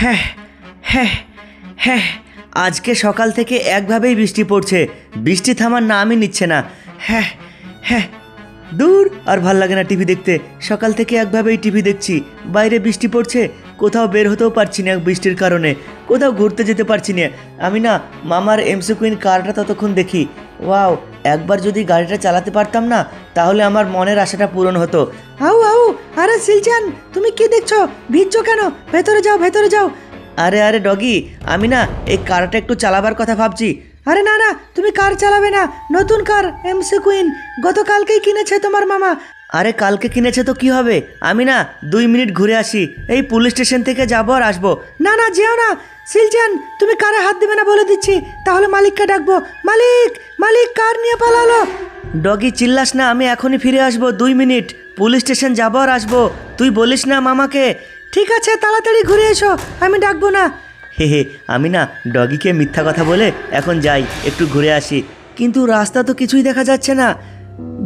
হ্যাঁ হ্যাঁ হ্যাঁ। আজকে সকাল থেকে একভাবেই বৃষ্টি পড়ছে। বৃষ্টি থামার নামই নিচ্ছে না। হ্যাঁ হ্যাঁ। দূর, আর ভালো লাগে না টিভি দেখতে। সকাল থেকে একভাবেই টিভি দেখছি। বাইরে বৃষ্টি পড়ছে, কোথাও বের হতেও পারছি না বৃষ্টির কারণে। কোথাও ঘুরতে যেতে পারছি না। আমি না মামার এমসি কুইন কারটা ততক্ষণ দেখি। ওয়াও, একবার যদি গাড়িটা চালাতে পারতাম না তাহলে আমার মনের আশাটা পূরণ হতো। আউ আউ আরে সিলচান তুমি কি দেখছ? ভিজছো কেন? ভেতরে যাও ভেতরে যাও। আরে আরে ডগি আমি না এই কারটা একটু চালাবার কথা ভাবছি। আরে না না তুমি কার চালাবে না? নতুন কার এমসি কুইন গতকালকেই কিনেছে তোমার মামা। আরে কালকে কিনেছে তো কি হবে? আমি না দুই মিনিট ঘুরে আসি। এই পুলিশ স্টেশন থেকে যাব আর আসব। না না, যেও না। সিলচান, তুমি কারে হাত দেবে না বলে দিচ্ছি? তাহলে মালিককে ডাকবো। মালিক মালিক কার নিয়ে পালালো? ডগি, চিল্লাস না, আমি এখনই ফিরে আসব। দুই মিনিট। পুলিশ স্টেশন যাব আর আসব। তুই বলিস না মামাকে। ঠিক আছে, তাড়াতাড়ি ঘুরে এসো। আমি ডাকবো না। হে হে, আমি না ডগিকে মিথ্যা কথা বলে এখন যাই। একটু ঘুরে আসি। কিন্তু রাস্তা তো কিছুই দেখা যাচ্ছে না।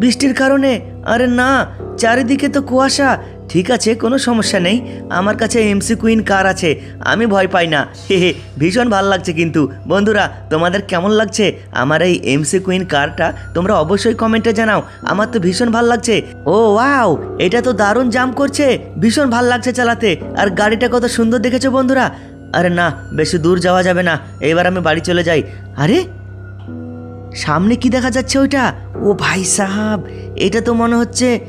বৃষ্টির কারণে? আরে না, চারিদিকে তো কুয়াশা। ঠিক আছে, কোনো সমস্যা নেই। আমার কাছে এমসি কুইন কার আছে। আমি ভয় পাই না। হে হে, ভীষণ ভালো লাগছে কিন্তু। বন্ধুরা, তোমাদের কেমন লাগছে? আমার এই এমসি কুইন কারটা তোমরা অবশ্যই কমেন্টে জানাও। আমার তো ভীষণ ভালো লাগছে। ও ওয়াও এটা তো দারুণ জাম করছে। ভীষণ ভালো লাগছে চালাতে। আর গাড়িটা কত সুন্দর দেখেছ বন্ধুরা? আরে না, বেশি দূর যাওয়া যাবে না। এবার আমি বাড়ি চলে যাই। আরে, সামনে কি দেখা যাচ্ছে ওইটা? ও ভাই সাহাব, এটা তো মনে হচ্ছে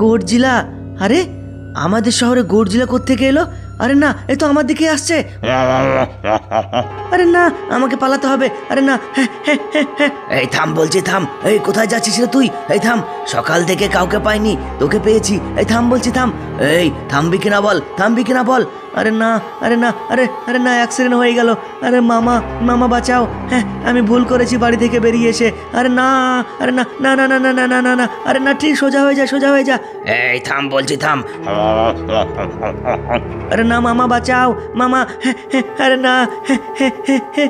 গর্জিলা। আরে, আমাদের শহরে গর্জিলা কোত্থেকে এলো? আরে না, এ তো আমার দিকে আসছে। আরে না, আমাকে পালাতে হবে। আরে না। এই থাম বলছি, থাম। এই কোথায় যাচ্ছিস রে তুই? এই থাম, সকাল থেকে কাউকে পাইনি, তোকে পেয়েছি। এই থাম বলছি, থাম। এই থামবি কিনা বল, থামবি কিনা বল। আরে না আরে না আরে আরে না অ্যাক্সিডেন্ট হয়ে গেল। আরে মামা মামা বাঁচাও। হ্যাঁ আমি ভুল করেছি বাড়ি থেকে বেরিয়ে এসে। আরে না আরে না না না না না না না না না আরে না ঠিক সোজা হয়ে যা সোজা হয়ে যা। এই থাম বলছি থাম। আরে না মামা বাঁচাও। মামা হ্যাঁ, হ্যাঁ, আরে না হ্যাঁ।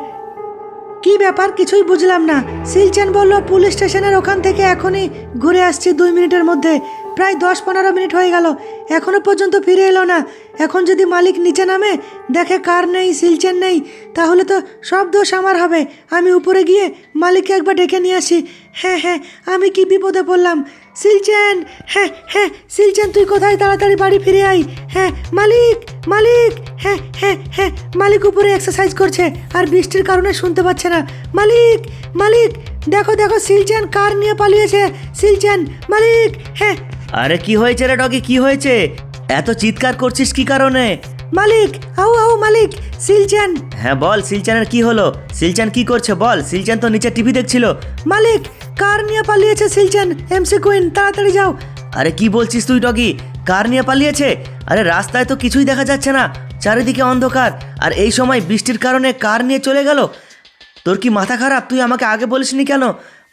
কি ব্যাপার? কিছুই বুঝলাম না। সিলচান বলল পুলিশ স্টেশনের ওখান থেকে এখনই ঘুরে আসছি দুই মিনিটের মধ্যে। প্রায় দশ পনেরো মিনিট হয়ে গেল। এখনও পর্যন্ত ফিরে এলো না। এখন যদি মালিক নিচে নামে, দেখে কার নেই সিলচেন নেই, তাহলে তো সব দোষ আমার হবে। আমি উপরে গিয়ে মালিককে একবার ডেকে নিয়ে আসি। হ্যাঁ হ্যাঁ আমি কি বিপদে পড়লাম? সিলচেন! হ্যাঁ হ্যাঁ সিলচেন, তুই কোথায়? তাড়াতাড়ি বাড়ি ফিরে আই হ্যাঁ মালিক মালিক! হ্যাঁ হ্যাঁ হ্যাঁ মালিক উপরে এক্সারসাইজ করছে, আর বৃষ্টির কারণে শুনতে পাচ্ছে না। মালিক মালিক! দেখো দেখো, সিলচেন কার নিয়ে পালিয়েছে? সিলচেন, মালিক! হ্যাঁ আরে কি হয়েছে রে ডগি কি হয়েছে? এত চিৎকার করছিস কি কারণে? মালিক আও আও মালিক সিলচান। হ্যাঁ বল সিলচানের কি হলো? সিলচান কি করছে বল সিলচান তো নিচে টিভি দেখছিল। মালিক কার নিয়ে পালিয়েছে সিলচান? এমসি কুইন তাড়াতাড়ি যাও। আরে কি বলছিস তুই ডগি? কার নিয়ে পালিয়েছে? আরে রাস্তায় তো কিছুই দেখা যাচ্ছে না চারিদিকে অন্ধকার। আর এই সময় বৃষ্টির কারণে কার নিয়ে চলে গেল? তোর কি মাথা খারাপ? তুই আমাকে আগে বলিসনি কেন?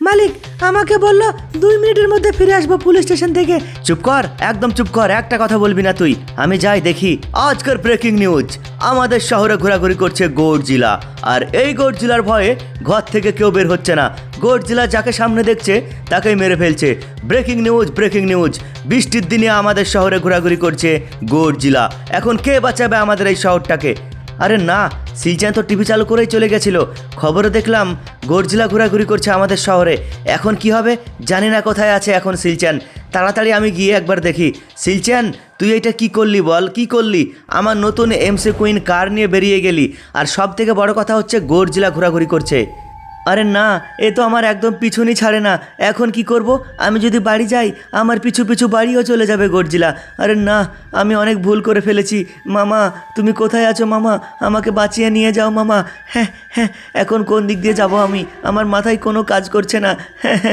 মালিক আমাকে বলল, দুই মিনিটের মধ্যে ফিরে আসব পুলিশ স্টেশন থেকে। চুপ কর, একদম চুপ কর, একটা কথা বলবি না তুই। আমি যাই দেখি, আজকের ব্রেকিং নিউজ আমাদের শহরে ঘোরাঘুরি করছে গৌড়জিলা আর এই গৌড়জিলার ভয়ে ঘর থেকে কেউ বের হচ্ছে না। গৌড়জিলা যাকে সামনে দেখছে, তাকেই মেরে ফেলছে। ব্রেকিং নিউজ ব্রেকিং নিউজ বৃষ্টির দিনে আমাদের শহরে ঘোরাঘুরি করছে গৌড়জিলা এখন কে বাঁচাবে আমাদের এই শহরটাকে? আরে না, সিলচান তো টিভি চালু করেই চলে গেছিল। খবরে দেখলাম, গর্জিলা ঘোরাঘুরি করছে আমাদের শহরে। এখন কি হবে? জানি না কোথায় আছে এখন সিলচান। তাড়াতাড়ি আমি গিয়ে একবার দেখি। সিলচান, তুই এটা কি করলি বল? কি করলি? আমার নতুন এমসি কুইন কার নিয়ে বেরিয়ে গেলি? আর সব থেকে বড় কথা হচ্ছে গর্জিলা ঘোরাঘুরি করছে। আরে না এ তো আমার একদম পিছনই ছাড়ে না এখন কি করব আমি যদি বাড়ি যাই আমার পিছু পিছু বাড়িও চলে যাবে গর্জিলা আরে না আমি অনেক ভুল করে ফেলেছি মামা তুমি কোথায় আছো মামা আমাকে বাঁচিয়ে নিয়ে যাও মামা হ্যাঁ হ্যাঁ এখন কোন দিক দিয়ে যাব আমি আমার মাথায় কোনো কাজ করছে না হ্যাঁ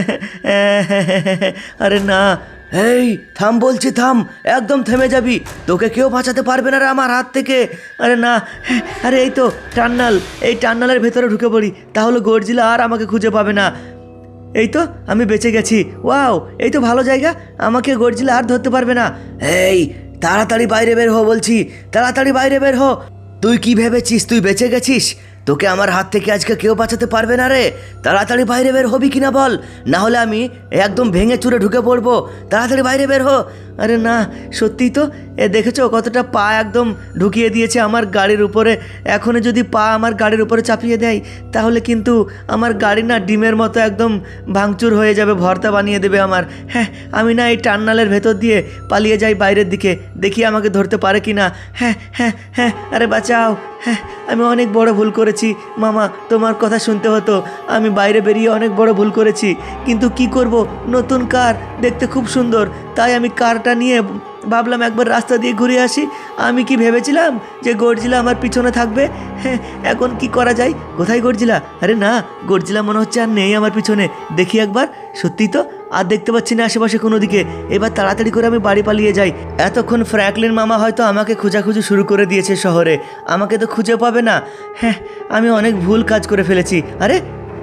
আরে না এই, থাম বলছি, থাম। একদম থেমে যাবি। তোকে কেউ বাঁচাতে পারবে না রে আমার হাত থেকে। আরে না, আরে এই তো, টান্নাল। এই টান্নালের ভেতরে ঢুকে পড়ি। তাহলে গর্জিলা আর আমাকে খুঁজে পাবে না। এই তো, আমি বেঁচে গেছি। ওয়াও, এই তো ভালো জায়গা। আমাকে গর্জিলা আর ধরতে পারবে না। এই, তাড়াতাড়ি বাইরে বের হো বলছি। তাড়াতাড়ি বাইরে বের হো। তুই কি ভেবেছিস? তুই বেঁচে গেছিস? তোকে আমার হাত থেকে আজকে কেউ বাঁচাতে পারবে না রে। তাড়াতাড়ি বাইরে বের হবি কিনা বল? না হলে আমি একদম ভেঙে চুরে ঢুকে পড়ব। তাড়াতাড়ি বাইরে বের হো। আরে না, সত্যিই তো? এ দেখেছ, কতটা পা একদম ঢুকিয়ে দিয়েছে আমার গাড়ির উপরে। এখনই যদি পা আমার গাড়ির উপরে চাপিয়ে দেয়, তাহলে কিন্তু আমার গাড়ি না ডিমের মতো একদম ভাঙচুর হয়ে যাবে, ভর্তা বানিয়ে দেবে আমার। হ্যাঁ আমি না এই টার্নালের ভেতর দিয়ে পালিয়ে যাই বাইরের দিকে, দেখি আমাকে ধরতে পারে কি না। হ্যাঁ হ্যাঁ হ্যাঁ আরে বাঁচাও। হ্যাঁ আমি অনেক বড় ভুল করেছি। মামা, তোমার কথা শুনতে হতো। আমি বাইরে বেরিয়ে অনেক বড় ভুল করেছি। কিন্তু কি করব? নতুন কার, দেখতে খুব সুন্দর। তাই আমি কারটা নিয়ে ভাবলাম একবার রাস্তা দিয়ে ঘুরে আসি। আমি কি ভেবেছিলাম যে গর্জিলা আমার পিছনে থাকবে? হ্যাঁ এখন কি করা যায়? কোথায় গর্জিলা? আরে না, গর্জিলা মনে হচ্ছে আর নেই আমার পিছনে। দেখি একবার। সত্যি তো? আর দেখতে পাচ্ছি না আশেপাশে কোনো দিকে। এবার তাড়াতাড়ি করে আমি বাড়ি পালিয়ে যাই। এতক্ষণ ফ্র্যাঙ্কলিন মামা হয়তো আমাকে খোঁজাখুঁজি শুরু করে দিয়েছে শহরে। আমাকে তো খুঁজে পাবে না। হ্যাঁ আমি অনেক ভুল কাজ করে ফেলেছি। আরে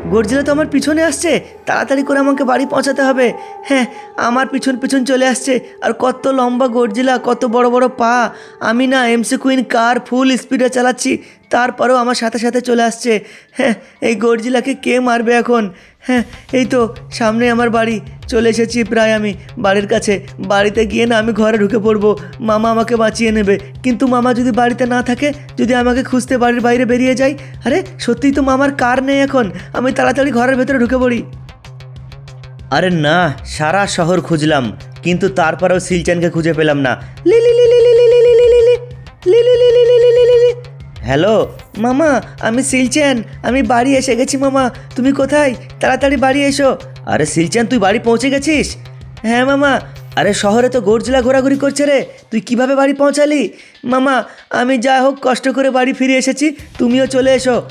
গর্জিলা তো আমার পিছনে আসছে। তাড়াতাড়ি করে আমাকে বাড়ি পৌঁছাতে হবে। হ্যাঁ আমার পিছন পিছন চলে আসছে। আর কত লম্বা গর্জিলা, কত বড় বড় পা। আমি না এমসি কুইন কার ফুল স্পিডে চালাচ্ছি। তারপরেও আমার সাথে সাথে চলে আসছে হ্যাঁ এই গর্জিলাকে কে মারবে এখন হ্যাঁ এই তো সামনে আমার বাড়ি চলে এসেছি প্রায় আমি বাড়ির কাছে বাড়িতে গিয়ে না আমি ঘরে ঢুকে পড়ব মামা আমাকে বাঁচিয়ে নেবে কিন্তু মামা যদি বাড়িতে না থাকে যদি আমাকে খুঁজতে বাড়ির বাইরে বেরিয়ে যাই আরে সত্যিই তো মামার কার নেই এখন আমি তাড়াতাড়ি ঘরের ভেতরে ঢুকে পড়ি আরে না সারা শহর খুঁজলাম কিন্তু তারপরেও সিলচানকে খুঁজে পেলাম না লি লি লি লি লি লি লি লি লি লি লি হ্যালো, মামা, আমি সিলচেন। আমি বাড়ি এসে গেছি, মামা। তুমি কোথায়? তাড়াতাড়ি বাড়ি এসো। আরে সিলচেন, তুই বাড়ি পৌঁছে গেছিস? হ্যাঁ মামা। আরে শহরে তো গর্জিলা ঘোরাঘুরি করছে রে। তুই কীভাবে বাড়ি পৌঁছালি? মামা, আমি যা হোক কষ্ট করে বাড়ি ফিরে এসেছি, তুমিও চলে এসো।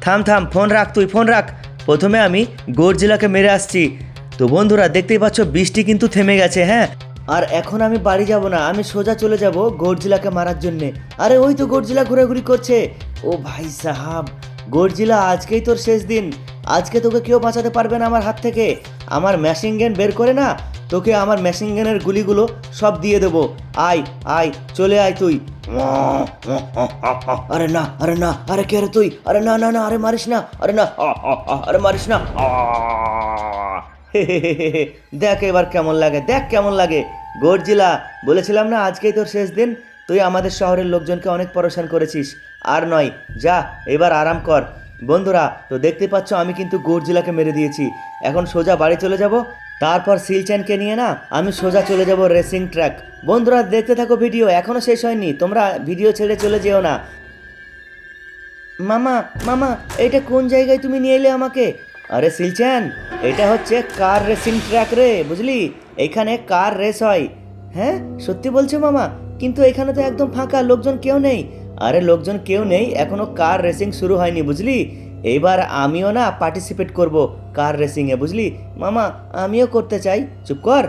থাম থাম, ফোন রাখ তুই, ফোন রাখ। প্রথমে আমি গর্জিলাকে মেরে আসছি। তো বন্ধুরা, দেখতেই পাচ্ছ, বৃষ্টি কিন্তু থেমে গেছে হ্যাঁ? আর এখন আমি বাড়ি যাব না, আমি সোজা চলে যাব গর্জিলাকে মারার জন্যে। আরে ওই তো গর্জিলা ঘোরাঘুরি করছে। ও ভাই সাহাব, গর্জিলা, আজকেই তোর শেষ দিন। আজকে তোকে কেউ বাঁচাতে পারবে না আমার হাত থেকে। আমার মেশিন গান বের করে না, তোকে আমার মেশিন গানের গুলিগুলো সব দিয়ে দেবো। আয় আয়, চলে আয় তুই। আরে না আরে না, আরে কে রে তুই? আরে না না না, আরে মারিস না, আরে না আরে মারিস না। দেখ এবার কেমন লাগে, দেখ কেমন লাগে। গর্জিলা, বলেছিলাম না আজকেই তোর শেষ দিন? তুই আমাদের শহরের লোকজনকে অনেক পরেশান করেছিস। আর নয়, যা, এবার আরাম কর। বন্ধুরা, তো দেখতে পাচ্ছ আমি কিন্তু গর্জিলাকে মেরে দিয়েছি। এখন সোজা বাড়ি চলে যাব। তারপর সিলচ্যানকে নিয়ে না, আমি সোজা চলে যাব রেসিং ট্র্যাক। বন্ধুরা, দেখতে থাকো ভিডিও এখনও শেষ হয়নি। তোমরা ভিডিও ছেড়ে চলে যেও না। মামা মামা, এটা কোন জায়গায় তুমি নিয়ে এলে আমাকে? আরে সিলচ্যান এটা হচ্ছে কার রেসিং ট্র্যাক রে, বুঝলি? এখানে কার রেস হয়। হ্যাঁ? সত্যি বলছো মামা? কিন্তু এখানে তো একদম ফাঁকা, লোকজন কেউ নেই। আরে লোকজন কেউ নেই, এখনও কার রেসিং শুরু হয়নি, বুঝলি? এইবার আমিও না পার্টিসিপেট করব কার রেসিংয়ে বুঝলি? মামা, আমিও করতে চাই। চুপ কর।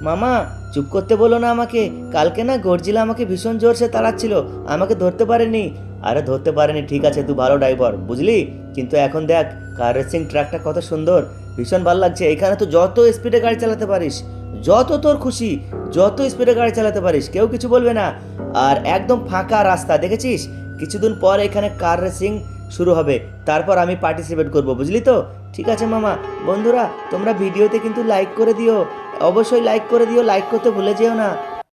মামা, চুপ করতে বলো না আমাকে। কালকে না গর্জিলা আমাকে ভীষণ জোরসে তাড়াচ্ছিল, আমাকে ধরতে পারেনি। আরে ধরতে পারেনি, ঠিক আছে, তুই ভালো ড্রাইভার বুঝলি? কিন্তু এখন দেখ কার রেসিং ট্র্যাকটা কত সুন্দর, ভীষণ ভালো লাগছে। এখানে তো যত স্পিডে গাড়ি চালাতে পারিস, যত তোর খুশি, যত স্পিডে গাড়ি চালাতে পারিস, কেউ কিছু বলবে না। আর একদম ফাঁকা রাস্তা, দেখেছিস? কিছুদিন পর এখানে কার রেসিং শুরু হবে, তারপর আমি পার্টিসিপেট করব, বুঝলি তো? ঠিক আছে মামা। বন্ধুরা, তোমরা ভিডিওতে কিন্তু লাইক করে দিও। অবশ্যই লাইক করে দিও লাইক করতে ভুলে যেও না।